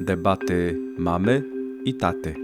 Debaty mamy i taty.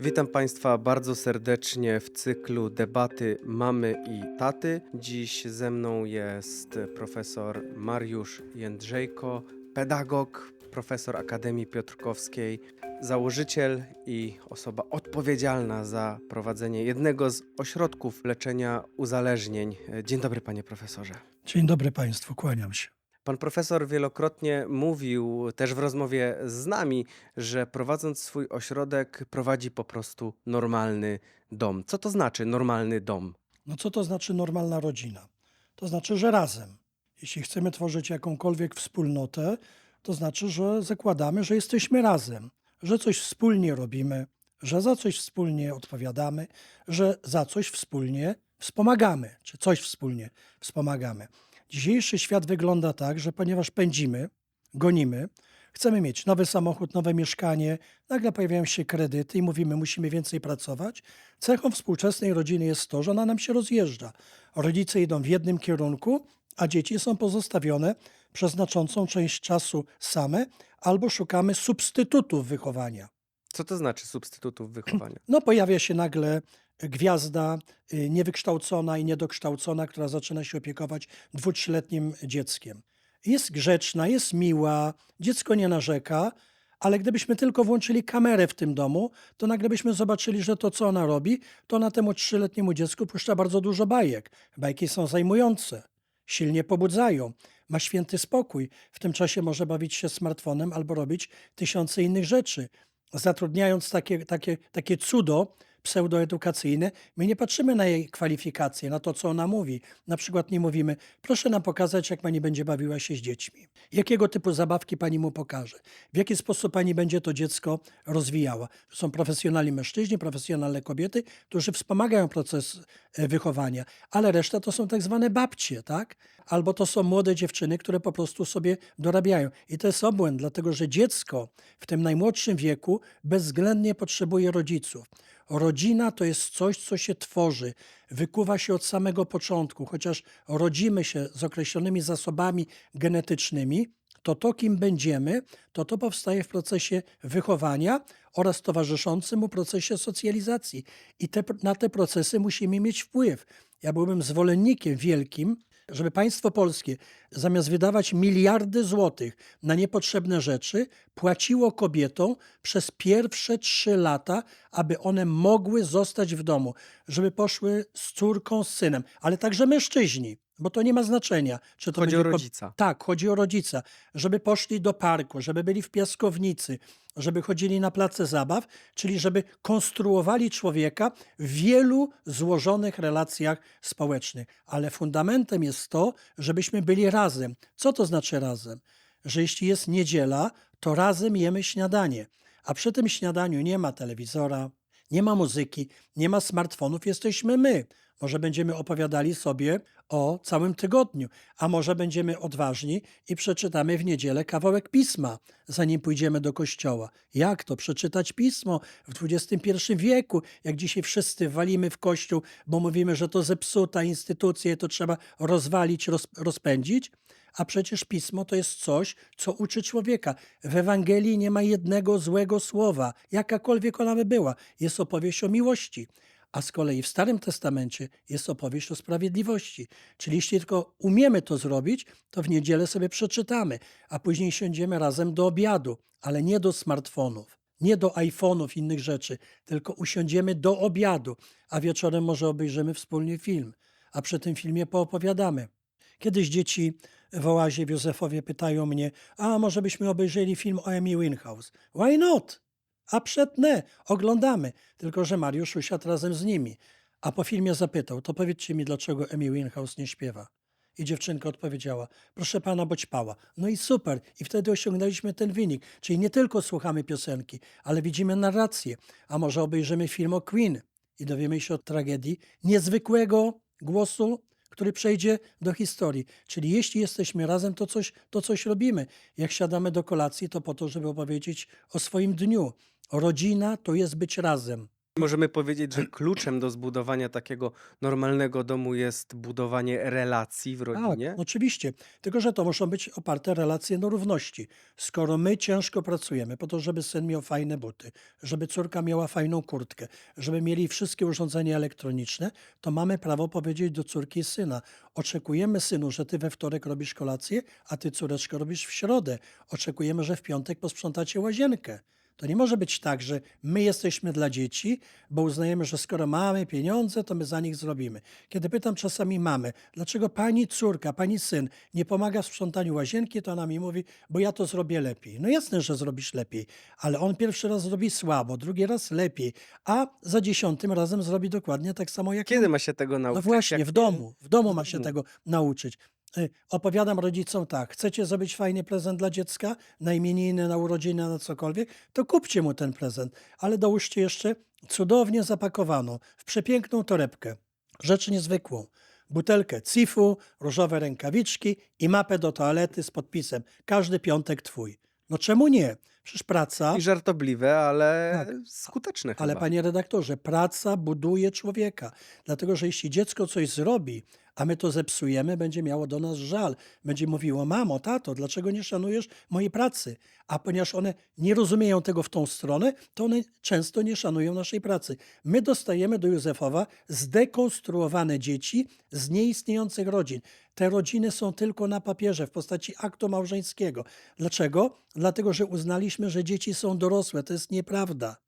Witam Państwa bardzo serdecznie w cyklu debaty mamy i taty. Dziś ze mną jest profesor Mariusz Jędrzejko, pedagog, profesor Akademii Piotrkowskiej, założyciel i osoba odpowiedzialna za prowadzenie jednego z ośrodków leczenia uzależnień. Dzień dobry, panie profesorze. Dzień dobry Państwu, kłaniam się. Pan profesor wielokrotnie mówił też w rozmowie z nami, że prowadząc swój ośrodek prowadzi po prostu normalny dom. Co to znaczy normalny dom? No co to znaczy normalna rodzina? To znaczy, że razem. Jeśli chcemy tworzyć jakąkolwiek wspólnotę, to znaczy, że zakładamy, że jesteśmy razem, że coś wspólnie robimy, że za coś wspólnie odpowiadamy, że za coś wspólnie wspomagamy, czy coś wspólnie wspomagamy. Dzisiejszy świat wygląda tak, że ponieważ pędzimy, gonimy, chcemy mieć nowy samochód, nowe mieszkanie, nagle pojawiają się kredyty i mówimy, musimy więcej pracować. Cechą współczesnej rodziny jest to, że ona nam się rozjeżdża. Rodzice idą w jednym kierunku, a dzieci są pozostawione przez znaczącą część czasu same, albo szukamy substytutów wychowania. Co to znaczy substytutów wychowania? No, pojawia się nagle gwiazda y, niewykształcona i niedokształcona, która zaczyna się opiekować dwu, trzyletnim dzieckiem. Jest grzeczna, jest miła, dziecko nie narzeka, ale gdybyśmy tylko włączyli kamerę w tym domu, to nagle byśmy zobaczyli, że to, co ona robi, to na temu trzyletniemu dziecku puszcza bardzo dużo bajek. Bajki są zajmujące, silnie pobudzają, ma święty spokój. W tym czasie może bawić się smartfonem albo robić tysiące innych rzeczy. Zatrudniając takie, takie, takie cudo pseudoedukacyjne, my nie patrzymy na jej kwalifikacje, na to, co ona mówi. Na przykład nie mówimy, proszę nam pokazać, jak pani będzie bawiła się z dziećmi. Jakiego typu zabawki pani mu pokaże. W jaki sposób pani będzie to dziecko rozwijała. Są profesjonalni mężczyźni, profesjonalne kobiety, którzy wspomagają proces e, wychowania, ale reszta to są tak zwane babcie, tak? Albo to są młode dziewczyny, które po prostu sobie dorabiają. I to jest obłęd, dlatego że dziecko w tym najmłodszym wieku bezwzględnie potrzebuje rodziców. Rodzina to jest coś, co się tworzy, wykuwa się od samego początku, chociaż rodzimy się z określonymi zasobami genetycznymi, to to, kim będziemy, to to powstaje w procesie wychowania oraz towarzyszącym mu procesie socjalizacji. I te, na te procesy musimy mieć wpływ. Ja byłbym zwolennikiem wielkim, żeby państwo polskie zamiast wydawać miliardy złotych na niepotrzebne rzeczy, płaciło kobietom przez pierwsze trzy lata, aby one mogły zostać w domu, żeby poszły z córką, z synem, ale także mężczyźni. Bo to nie ma znaczenia. Czy to Chodzi o będzie ko- rodzica. tak, chodzi o rodzica, żeby poszli do parku, żeby byli w piaskownicy, żeby chodzili na place zabaw, czyli żeby konstruowali człowieka w wielu złożonych relacjach społecznych. Ale fundamentem jest to, żebyśmy byli razem. Co to znaczy razem? Że jeśli jest niedziela, to razem jemy śniadanie, a przy tym śniadaniu nie ma telewizora, nie ma muzyki, nie ma smartfonów, jesteśmy my. Może będziemy opowiadali sobie o całym tygodniu, a może będziemy odważni i przeczytamy w niedzielę kawałek pisma, zanim pójdziemy do kościoła. Jak to przeczytać pismo w XXI wieku, jak dzisiaj wszyscy walimy w kościół, bo mówimy, że to zepsuta instytucja to trzeba rozwalić, roz, rozpędzić? A przecież pismo to jest coś, co uczy człowieka. W Ewangelii nie ma jednego złego słowa, jakakolwiek ona by była. Jest opowieść o miłości. A z kolei w Starym Testamencie jest opowieść o sprawiedliwości. Czyli jeśli tylko umiemy to zrobić, to w niedzielę sobie przeczytamy, a później siądziemy razem do obiadu, ale nie do smartfonów, nie do iPhone'ów, innych rzeczy, tylko usiądziemy do obiadu, a wieczorem może obejrzymy wspólnie film, a przy tym filmie poopowiadamy. Kiedyś dzieci w oazie w Józefowie pytają mnie, a może byśmy obejrzeli film o Amy Winehouse? Why not? A przedne, oglądamy. Tylko, że Mariusz usiadł razem z nimi. A po filmie zapytał, to powiedzcie mi, dlaczego Amy Winehouse nie śpiewa. I dziewczynka odpowiedziała, proszę pana, bo ćpała. No i super. I wtedy osiągnęliśmy ten wynik. Czyli nie tylko słuchamy piosenki, ale widzimy narrację. A może obejrzymy film o Queen i dowiemy się o tragedii niezwykłego głosu, który przejdzie do historii. Czyli jeśli jesteśmy razem, to coś, to coś robimy. Jak siadamy do kolacji, to po to, żeby opowiedzieć o swoim dniu. Rodzina to jest być razem. Możemy powiedzieć, że kluczem do zbudowania takiego normalnego domu jest budowanie relacji w Tak, rodzinie? oczywiście. Tylko, że to muszą być oparte relacje na równości. Skoro my ciężko pracujemy po to, żeby syn miał fajne buty, żeby córka miała fajną kurtkę, żeby mieli wszystkie urządzenia elektroniczne, to mamy prawo powiedzieć do córki i syna: Oczekujemy, synu, że ty we wtorek robisz kolację, a ty, córeczko, robisz w środę. Oczekujemy, że w piątek posprzątacie łazienkę. To nie może być tak, że my jesteśmy dla dzieci, bo uznajemy, że skoro mamy pieniądze, to my za nich zrobimy. Kiedy pytam czasami mamy, dlaczego pani córka, pani syn nie pomaga w sprzątaniu łazienki, to ona mi mówi, bo ja to zrobię lepiej. No jasne, że zrobisz lepiej, ale on pierwszy raz zrobi słabo, drugi raz lepiej, a za dziesiątym razem zrobi dokładnie tak samo jak Kiedy ja. ma się tego No nauczyć? właśnie, Jak w domu. W domu ma się tego nauczyć. Y, Opowiadam rodzicom tak, chcecie zrobić fajny prezent dla dziecka, na imieniny, na urodziny, na cokolwiek, to kupcie mu ten prezent, ale dołóżcie jeszcze cudownie zapakowaną, w przepiękną torebkę, rzecz niezwykłą, butelkę cifu, różowe rękawiczki i mapę do toalety z podpisem, każdy piątek twój. No czemu nie? Przecież praca... I żartobliwe, ale Tak. skuteczne Ale chyba. panie redaktorze, praca buduje człowieka. Dlatego, że jeśli dziecko coś zrobi, a my to zepsujemy, będzie miało do nas żal. Będzie mówiło, mamo, tato, dlaczego nie szanujesz mojej pracy? A ponieważ one nie rozumieją tego w tą stronę, to one często nie szanują naszej pracy. My dostajemy do Józefowa zdekonstruowane dzieci z nieistniejących rodzin. Te rodziny są tylko na papierze w postaci aktu małżeńskiego. Dlaczego? Dlatego, że uznaliśmy, że dzieci są dorosłe. To jest nieprawda.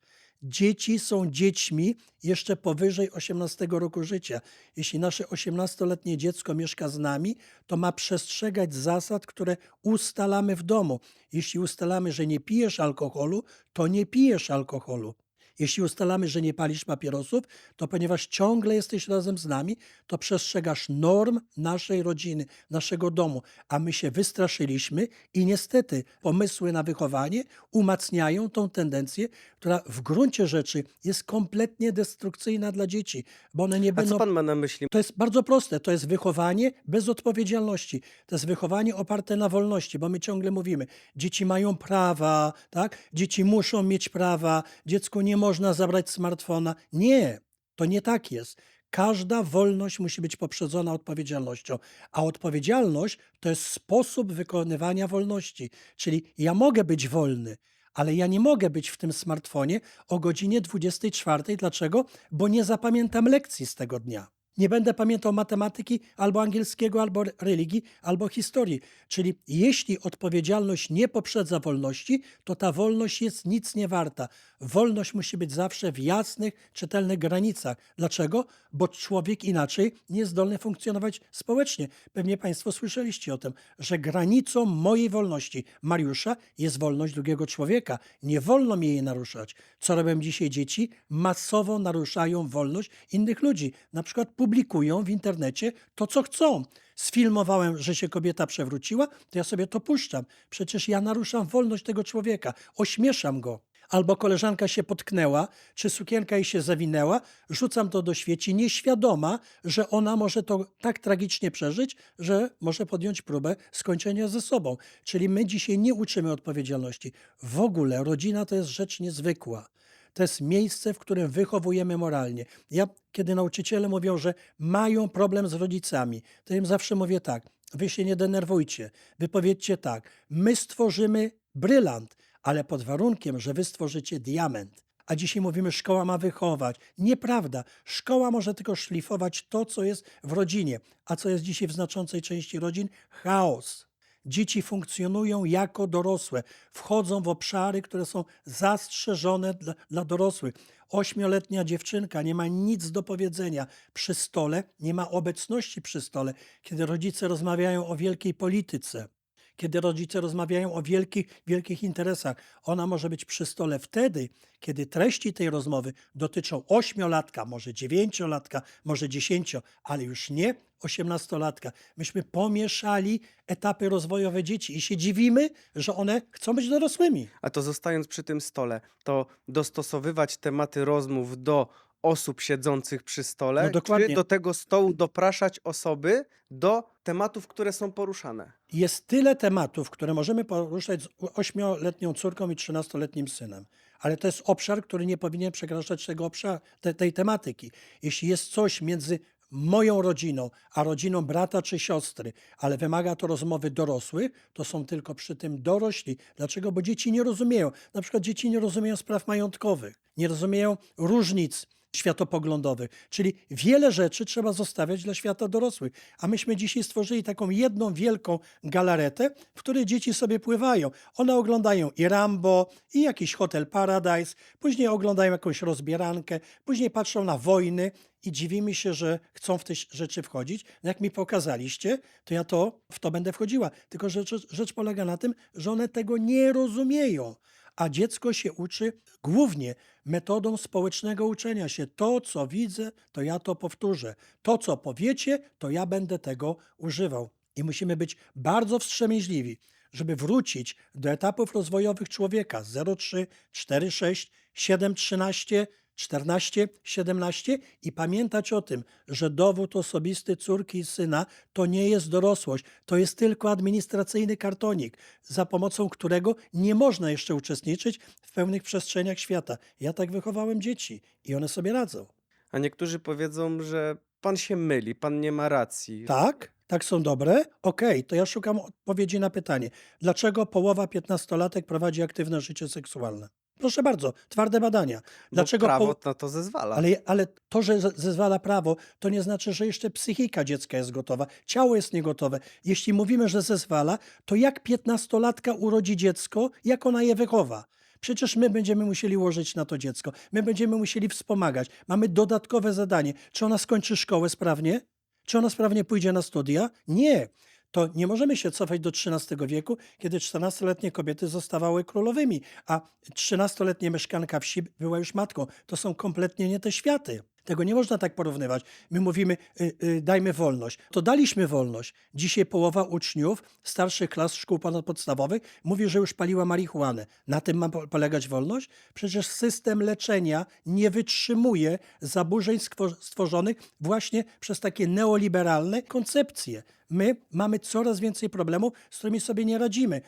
Dzieci są dziećmi jeszcze powyżej 18 roku życia. Jeśli nasze 18-letnie dziecko mieszka z nami, to ma przestrzegać zasad, które ustalamy w domu. Jeśli ustalamy, że nie pijesz alkoholu, to nie pijesz alkoholu. Jeśli ustalamy, że nie palisz papierosów, to ponieważ ciągle jesteś razem z nami, to przestrzegasz norm naszej rodziny, naszego domu. A my się wystraszyliśmy i niestety pomysły na wychowanie umacniają tą tendencję, która w gruncie rzeczy jest kompletnie destrukcyjna dla dzieci, bo one nie A będą. co pan ma na myśli? To jest bardzo proste. To jest wychowanie bez odpowiedzialności. To jest wychowanie oparte na wolności, bo my ciągle mówimy, dzieci mają prawa, tak? Dzieci muszą mieć prawa, dziecku nie można zabrać smartfona. Nie, to nie tak jest. Każda wolność musi być poprzedzona odpowiedzialnością, a odpowiedzialność to jest sposób wykonywania wolności. Czyli ja mogę być wolny, ale ja nie mogę być w tym smartfonie o godzinie 24. Dlaczego? Bo nie zapamiętam lekcji z tego dnia. Nie będę pamiętał matematyki, albo angielskiego, albo re- religii, albo historii. Czyli jeśli odpowiedzialność nie poprzedza wolności, to ta wolność jest nic nie warta. Wolność musi być zawsze w jasnych, czytelnych granicach. Dlaczego? Bo człowiek inaczej nie jest zdolny funkcjonować społecznie. Pewnie Państwo słyszeliście o tym, że granicą mojej wolności, Mariusza, jest wolność drugiego człowieka. Nie wolno mi jej naruszać. Co robią dzisiaj dzieci? Masowo naruszają wolność innych ludzi. Na przykład publikują w internecie to, co chcą. Sfilmowałem, że się kobieta przewróciła, to ja sobie to puszczam. Przecież ja naruszam wolność tego człowieka, ośmieszam go. Albo koleżanka się potknęła, czy sukienka jej się zawinęła, rzucam to do świeci, nieświadoma, że ona może to tak tragicznie przeżyć, że może podjąć próbę skończenia ze sobą. Czyli my dzisiaj nie uczymy odpowiedzialności. W ogóle rodzina to jest rzecz niezwykła. To jest miejsce, w którym wychowujemy moralnie. Ja, kiedy nauczyciele mówią, że mają problem z rodzicami, to im zawsze mówię tak: wy się nie denerwujcie. Wy powiedzcie tak: my stworzymy brylant, ale pod warunkiem, że wy stworzycie diament. A dzisiaj mówimy, szkoła ma wychować. Nieprawda. Szkoła może tylko szlifować to, co jest w rodzinie. A co jest dzisiaj w znaczącej części rodzin? Chaos. Dzieci funkcjonują jako dorosłe, wchodzą w obszary, które są zastrzeżone dla, dla dorosłych. Ośmioletnia dziewczynka nie ma nic do powiedzenia przy stole, nie ma obecności przy stole, kiedy rodzice rozmawiają o wielkiej polityce. Kiedy rodzice rozmawiają o wielkich, wielkich interesach, ona może być przy stole wtedy, kiedy treści tej rozmowy dotyczą ośmiolatka, może dziewięciolatka, może dziesięcio, ale już nie osiemnastolatka. Myśmy pomieszali etapy rozwojowe dzieci i się dziwimy, że one chcą być dorosłymi. A to zostając przy tym stole, to dostosowywać tematy rozmów do osób siedzących przy stole, No dokładnie. czy do tego stołu dopraszać osoby do tematów, które są poruszane. Jest tyle tematów, które możemy poruszać z ośmioletnią córką i trzynastoletnim synem. Ale to jest obszar, który nie powinien przekraczać tego obszaru, te, tej tematyki. Jeśli jest coś między moją rodziną, a rodziną brata czy siostry, ale wymaga to rozmowy dorosłych, to są tylko przy tym dorośli. Dlaczego? Bo dzieci nie rozumieją. Na przykład dzieci nie rozumieją spraw majątkowych, nie rozumieją różnic światopoglądowych. Czyli wiele rzeczy trzeba zostawiać dla świata dorosłych. A myśmy dzisiaj stworzyli taką jedną wielką galaretę, w której dzieci sobie pływają. One oglądają i Rambo, i jakiś Hotel Paradise, później oglądają jakąś rozbierankę, później patrzą na wojny i dziwimy się, że chcą w te rzeczy wchodzić. No Jak mi pokazaliście, to ja to w to będę wchodziła. Tylko rzecz, rzecz polega na tym, że one tego nie rozumieją a dziecko się uczy głównie metodą społecznego uczenia się. To, co widzę, to ja to powtórzę. To, co powiecie, to ja będę tego używał. I musimy być bardzo wstrzemięźliwi, żeby wrócić do etapów rozwojowych człowieka 0,3, 4,6, 7,13, 14, 17 i pamiętać o tym, że dowód osobisty córki i syna to nie jest dorosłość, to jest tylko administracyjny kartonik, za pomocą którego nie można jeszcze uczestniczyć w pełnych przestrzeniach świata. Ja tak wychowałem dzieci i one sobie radzą. A niektórzy powiedzą, że pan się myli, pan nie ma racji. Tak? Tak są dobre? Okej, to ja szukam odpowiedzi na pytanie. Dlaczego połowa piętnastolatek prowadzi aktywne życie seksualne? Proszę bardzo, twarde badania. Bo Dlaczego prawo po... na to zezwala. Ale, ale to, że ze- zezwala prawo, to nie znaczy, że jeszcze psychika dziecka jest gotowa, ciało jest niegotowe. Jeśli mówimy, że zezwala, to jak piętnastolatka urodzi dziecko, jak ona je wychowa? Przecież my będziemy musieli łożyć na to dziecko, my będziemy musieli wspomagać. Mamy dodatkowe zadanie. Czy ona skończy szkołę sprawnie? Czy ona sprawnie pójdzie na studia? Nie. To nie możemy się cofać do XIII wieku, kiedy 14-letnie kobiety zostawały królowymi, a 13-letnia mieszkanka wsi była już matką. To są kompletnie nie te światy. Tego nie można tak porównywać. My mówimy, y, y, dajmy wolność. To daliśmy wolność. Dzisiaj połowa uczniów starszych klas szkół ponadpodstawowych mówi, że już paliła marihuanę. Na tym ma po- polegać wolność? Przecież system leczenia nie wytrzymuje zaburzeń stworzonych właśnie przez takie neoliberalne koncepcje. My mamy coraz więcej problemów, z którymi sobie nie radzimy.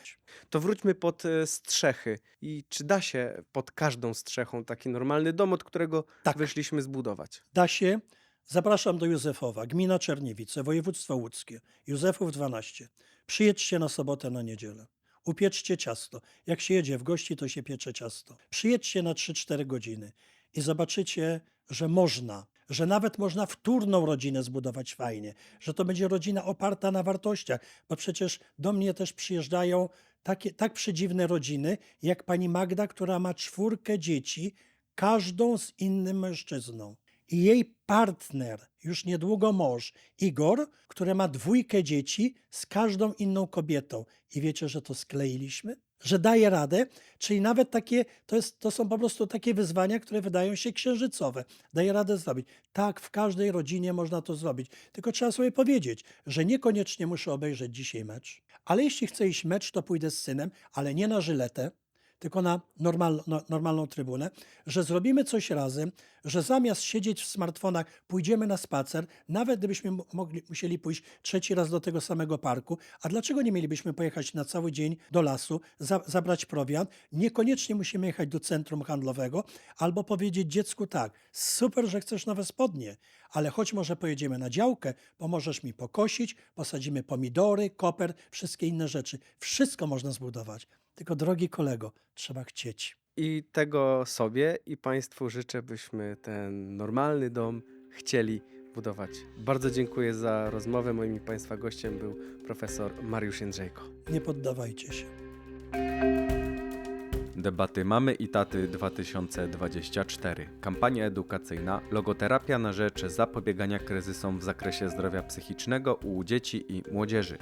To wróćmy pod e, strzechy. I czy da się pod każdą strzechą taki normalny dom, od którego Tak. wyszliśmy zbudować? Da się. Zapraszam do Józefowa, gmina Czerniewice, województwo łódzkie. Józefów 12. Przyjedźcie na sobotę, na niedzielę. Upieczcie ciasto. Jak się jedzie w gości, to się piecze ciasto. Przyjedźcie na 3-4 godziny i zobaczycie, że można, że nawet można wtórną rodzinę zbudować fajnie, że to będzie rodzina oparta na wartościach, bo przecież do mnie też przyjeżdżają takie, tak przedziwne rodziny, jak pani Magda, która ma czwórkę dzieci, każdą z innym mężczyzną. I jej partner, już niedługo mąż, Igor, który ma dwójkę dzieci z każdą inną kobietą. I wiecie, że to skleiliśmy? Że daje radę, czyli nawet takie, to, jest, to są po prostu takie wyzwania, które wydają się księżycowe. Daje radę zrobić. Tak, w każdej rodzinie można to zrobić. Tylko trzeba sobie powiedzieć, że niekoniecznie muszę obejrzeć dzisiaj mecz, ale jeśli chcę iść mecz, to pójdę z synem, ale nie na żyletę, tylko na no, normalną trybunę, że zrobimy coś razem, że zamiast siedzieć w smartfonach, pójdziemy na spacer, nawet gdybyśmy mo- mogli, musieli pójść trzeci raz do tego samego parku. A dlaczego nie mielibyśmy pojechać na cały dzień do lasu, za, zabrać prowiant? Niekoniecznie musimy jechać do centrum handlowego, albo powiedzieć dziecku tak, super, że chcesz nowe spodnie, ale choć może pojedziemy na działkę, pomożesz mi pokosić, posadzimy pomidory, koper, wszystkie inne rzeczy. Wszystko można zbudować. Tylko drogi kolego, trzeba chcieć. I tego sobie i Państwu życzę, byśmy ten normalny dom chcieli budować. Bardzo dziękuję za rozmowę. Moim i Państwa gościem był profesor Mariusz Jędrzejko. Nie poddawajcie się. Debaty Mamy i Taty 2024. Kampania edukacyjna Logoterapia na rzecz zapobiegania kryzysom w zakresie zdrowia psychicznego u dzieci i młodzieży.